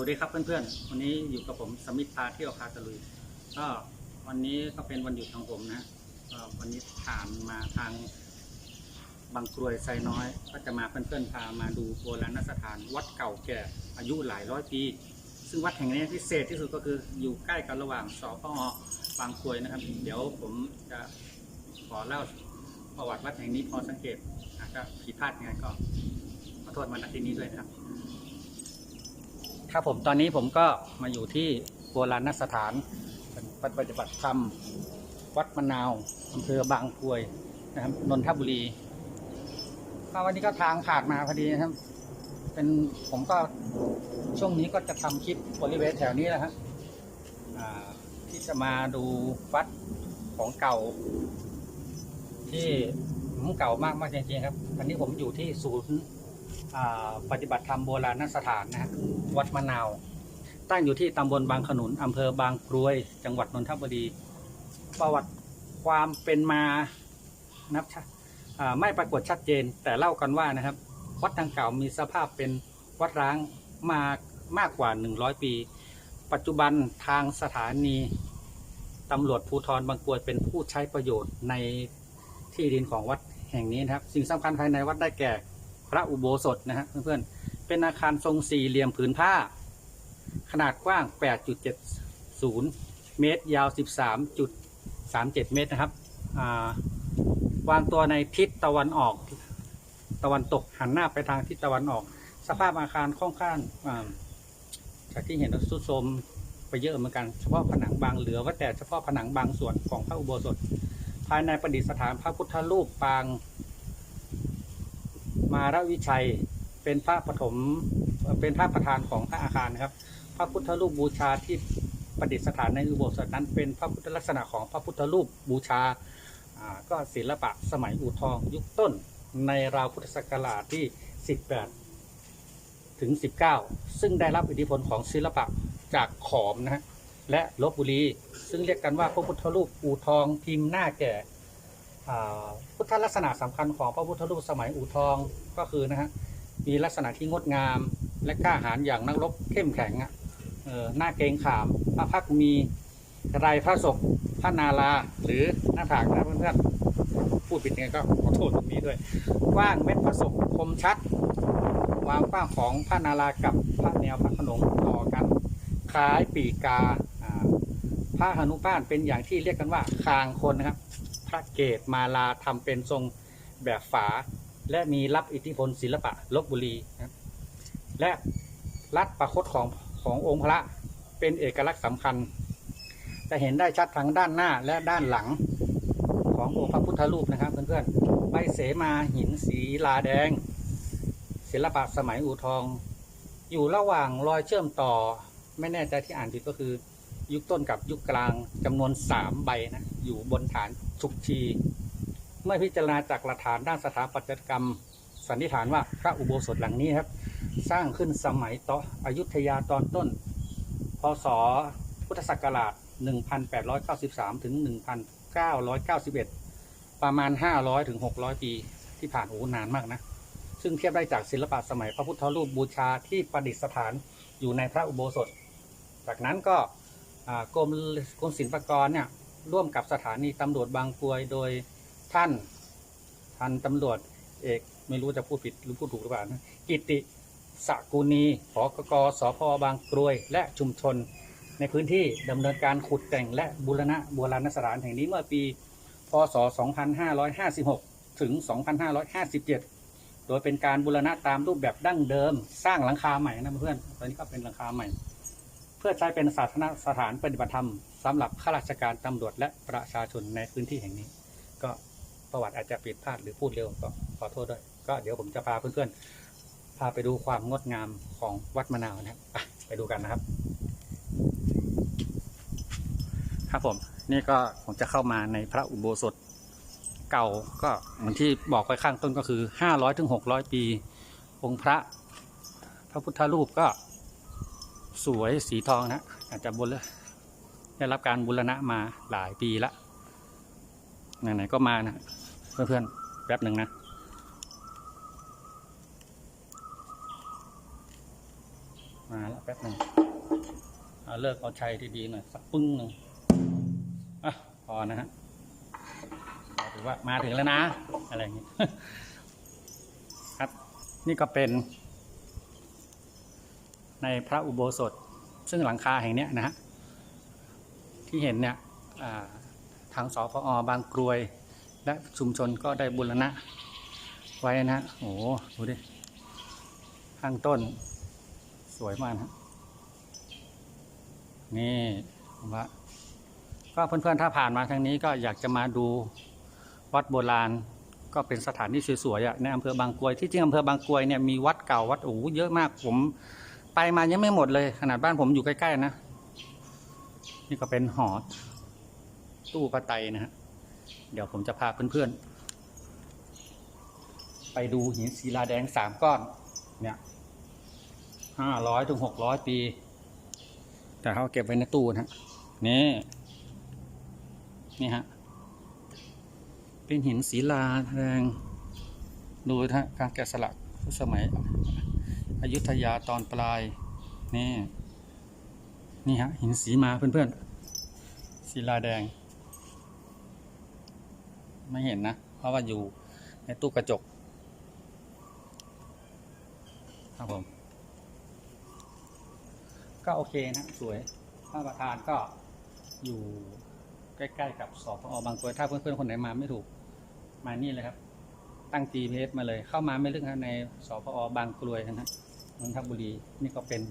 วัสดีครับเพื่อนๆ วันนี้อยู่กับผมสมิธพาเที่ยวพาตะลุย ก็วันนี้ก็เป็นวันหยุดของผมนะก็วันนี้ผ่านมาทางบางกรวยไซน้อย ก็จะมาเพื่อนๆพามาดูโบราณสถานวัดเก่าแก่อายุหลายร้อยปี ซึ่งวัดแห่งนี้พิเศษที่สุดก็คืออยู่ใกล้กันระหว่างสพบางกรวยนะครับ เดี๋ยวผมจะขอเล่าประวัติวัดแห่งนี้พอสังเกตอาจจะผิดพลาดยังไงก็ขอโทษมาณที่นี้ด้วยนะครับ ครับผมตอนนี้ผมก็มาอยู่ที่โบราณสถานปฏิบัติธรรม วัดมะนาวอำเภอบางกวยนะครับนนทบุรีก็วันนี้ก็ทางผ่านมาพอดีนะครับ เป็นผมก็ช่วงนี้ก็จะทำคลิปบริเวณแถวนี้แหละฮะอ่าที่จะมาดูวัดของเก่า ที่ผมเก่ามากมากจริงๆครับวันนี้ผมอยู่ที่ศูนย์ปฏิบัติธรรมโบราณสถานนะฮะ วัดมะนาว ตั้งอยู่ที่ตำบลบางขนุนอำเภอบางกรวย จังหวัดนนทบุรี ประวัติความเป็นมานับไม่ปรากฏชัดเจน แต่เล่ากันว่านะครับ วัดดังกล่าวมีสภาพเป็นวัดร้างมามากกว่า 100 ปี ปัจจุบันทางสถานีตำรวจภูธรบางกรวยเป็นผู้ใช้ประโยชน์ในที่ดินของวัดแห่งนี้นะครับ สิ่งสำคัญภายในวัดได้แก่พระอุโบสถนะฮะเพื่อนๆ เป็นอาคารทรงสี่เหลี่ยมผืนผ้า ขนาดกว้าง 8.70 เมตร ยาว 13.37 เมตรนะครับาวางตัวในทิศตะวันออก ตะวันตกหันหน้าไปทางทิศตะวันออก สภาพอาคารค่อนข้างจากที่เห็นสุดโทมไปเยอะเหมือนกันเฉพาะผนังบางเหลือว่าแต่เฉพาะผนังบางส่วนของพระอุโบสถ ภายในประดิษฐานพระพุทธรูปปาง มารวิชัย เป็นพระปฐมเป็นพระประธานของพระอาคารนะครับ พระพุทธรูปบูชาที่ประดิษฐานในอุโบสถนั้น เป็นพระพุทธลักษณะของพระพุทธรูปบูชาก็ศิลปะสมัยอู่ทองยุคต้นในราวพุทธศักราชที่ 18 ถึง 19 ซึ่งได้รับอิทธิพลของศิลปะจากขอมนะฮะและลบบุรี ซึ่งเรียกกันว่าพระพุทธรูปอู่ทองพิมพ์หน้าแก่พุทธลักษณะสำคัญของพระพุทธรูปสมัยอู่ทองก็คือนะฮะ มีลักษณะที่งดงาม และกล้าหาญอย่างนักรบเข้มแข็งอะเออหน้าเกรงขาม พระพักมีไรพระศกพระนาลาหรือหน้าผากนะเพื่อนๆพูดผิดยังไงก็ขอโทษตรงนี้ด้วยกว้างเม็ดพระศกคมชัดวามกว้างของพระนาลากับพระแนวพระขนงต่อกันคล้ายปีกาพระหนุป้านเป็นอย่างที่เรียกกันว่าคางคนนะครับ พระเกตมาลาทำเป็นทรงแบบฝา และมีรับอิทธิพลศิลปะลบบุรีนะและรัดประคตของขององค์พระเป็นเอกลักษณ์สำคัญ จะเห็นได้ชัดทั้งด้านหน้าและด้านหลังขององค์พระพุทธรูปนะครับ เพื่อนๆใบเสมาหินสีลาแดง ศิลปะสมัยอู่ทอง อยู่ระหว่างรอยเชื่อมต่อ ไม่แน่ใจที่อ่านผิดก็คือ ยุคต้นกับยุคกลางจำนวนสามใบนะ อยู่บนฐานสุกชี เมื่อพิจารณาจากหลักฐานด้านสถาปัตยกรรม สันนิษฐานว่าพระอุโบสถหลังนี้ครับ สร้างขึ้นสมัยต่ออยุธยาตอนต้น พศ พุทธศักราช 1893 ถึง 1991 ประมาณ 500 ถึง 600 ปีที่ผ่านโอ้นานมากนะ ซึ่งเทียบได้จากศิลปะสมัยพระพุทธรูปบูชาที่ประดิษฐานอยู่ในพระอุโบสถ จากนั้นก็กรมกรมศิลปากรเนี่ยร่วมกับสถานีตำรวจบางกรวยโดย ท่านพันตำรวจ เอกไม่รู้จะพูดผิดหรือพูดถูกหรือเปล่านะกิติสกุณีผอกกสพบางกรวย และชุมชน ในพื้นที่ดำเนินการขุดแต่งและบูรณะโบราณสถานแห่งนี้เมื่อปี พศ 2556 ถึง 2557 โดยเป็นการบูรณะตามรูปแบบดั้งเดิม สร้างหลังคาใหม่นะเพื่อน ตอนนี้ก็เป็นหลังคาใหม่ เพื่อใช้เป็นสาธารณสถานปฏิบัติธรรมสำหรับข้าราชการตำรวจและประชาชนในพื้นที่แห่งนี้ ก็ ประวัติอาจจะผิดพลาดหรือพูดเร็วก็ขอโทษด้วย ก็เดี๋ยวผมจะพาเพื่อนๆ พาไปดูความงดงามของวัดมะนาวนะครับไปดูกันนะครับ ครับผม นี่ก็ผมจะเข้ามาในพระอุโบสถเก่าก็เหมือนที่บอกไปข้างต้นก็คือห้าร้อยถึงหกร้อยปี องค์พระ พระพุทธรูปก็สวยสีทองนะอาจจะบนได้รับการบูรณะมาหลายปีละ ไหนๆก็มานะเพื่อนๆแป๊บหนึ่งนะมาแล้วแป๊บหนึ่งเอาเลิกเอาชัยดีๆหน่อยสักปึ้งหนึ่งอะพอนะฮะถือว่ามาถึงแล้วนะ อะไรอย่างงี้ครับนี่ก็เป็น ในพระอุโบสถ ซึ่งหลังคาแห่งนี้นะฮะที่เห็นเนี่ยอ่าทางสพอบางกรวย และชุมชนก็ได้บูรณะ ไว้นะฮะโอ้โหดูดิข้างต้นสวยมากนะนี่ว่าก็เพื่อนๆถ้าผ่านมาทางนี้ก็อยากจะมาดูวัดโบราณ ก็เป็นสถานที่สวยๆในอำเภอบางกรวยที่จริงอำเภอบางกรวยเนี่ยมีวัดเก่าวัดโอ้โหเยอะมากผมไปมายังไม่หมดเลย ขนาดบ้านผมอยู่ใกล้ๆนะ นี่ก็เป็นหอ ตู้พระไตรนะฮะเดี๋ยวผมจะพาเพื่อนๆ ไปดูหินศิลาแดงสามก้อน เนี่ยห้าร้อยถึงหกร้อยปี แต่เขาเก็บไว้ในตู้นะฮะนี่นี่ฮะ เป็นหินศิลาแดงดูนะฮะการแกะสลักสมัยอยุธยาตอนปลาย นี่ นี่ฮะ หินสีมาเพื่อนๆศิลาแดง ไม่เห็นนะ เพราะว่าอยู่ในตู้กระจก ครับผม ก็โอเคนะ สวยพระประธานก็อยู่ใกล้ ๆ กับสพอบางกรวยถ้าเพื่อนๆ คนไหนมาไม่ถูก มานี่เลยครับ ตั้ง GPS มาเลย เข้ามาไม่ลึกนะในสพอบางกรวยนะฮะนนทบุรีนี่ก็เป็น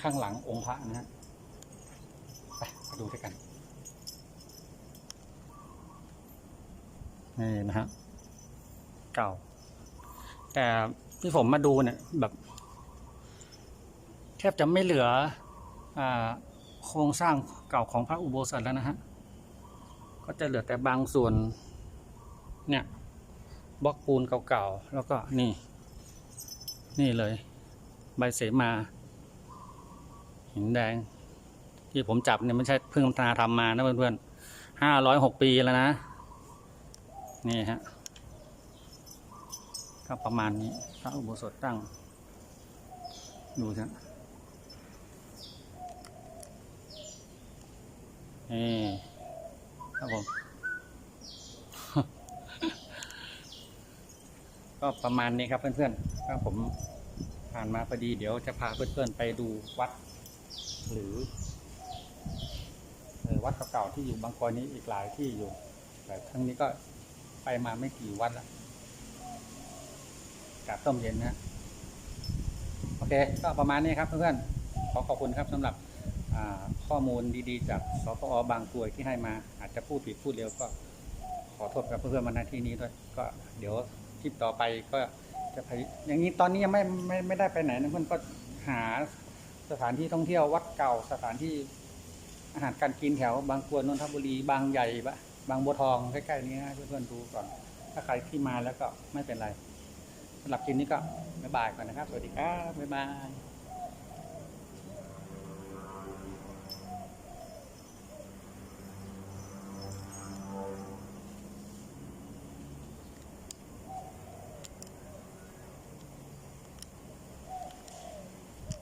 ข้างหลังองค์พระนะฮะไปดูด้วยกัน นี่นะฮะเก่า แต่ที่ผมมาดูเนี่ยแบบแทบจะไม่เหลืออาโครงสร้างเก่าของพระอุโบสถแล้วนะฮะ ก็จะเหลือแต่บางส่วน เนี่ยบล็อกปูนเก่าๆ แล้วก็นี่ นี่เลย ใบเสมา หินแดง ที่ผมจับเนี่ยไม่ใช่เพิ่งทาทำมานะเพื่อนๆห้าร้อยหกปีแล้วนะ นี่ฮะก็ประมาณนี้พระอุโบสถตั้ง ดูสินี่ครับผม ก็ประมาณนี้ครับเพื่อนๆก็ผมผ่านมาพอดีเดี๋ยวจะพาเพื่อนๆไปดูวัด หรือวัดเก่าๆที่อยู่บางกรนี้อีกหลายที่อยู่ แต่ครั้งนี้ก็ ไปมาไม่กี่วัดละกาบต้มเย็นนะโอเค ก็ประมาณนี้ครับเพื่อนๆขอขอบคุณครับสำหรับข้อมูลดีๆ จากสพอบางกรวยที่ให้มา อาจจะพูดผิดพูดเร็วก็ขอโทษกับเพื่อนๆมาณที่นี้ด้วยก็เดี๋ยวคลิปต่อไปก็จะพยอย่างนี้ตอนนี้ยังไม่ไม่ไม่ได้ไปไหนนะเพื่อนก็หาสถานที่ท่องเที่ยววัดเก่าสถานที่อาหารการกินแถวบางกรวยนนทบุรีบางใหญ่บะ บางบัวทองใกล้ๆนี้นะเพื่อนๆดูก่อน ถ้าใครที่มาแล้วก็ไม่เป็นไรสำหรับคลิปนี้ก็บ๊ายบายก่อนนะครับ สวัสดีครับบ๊ายบาย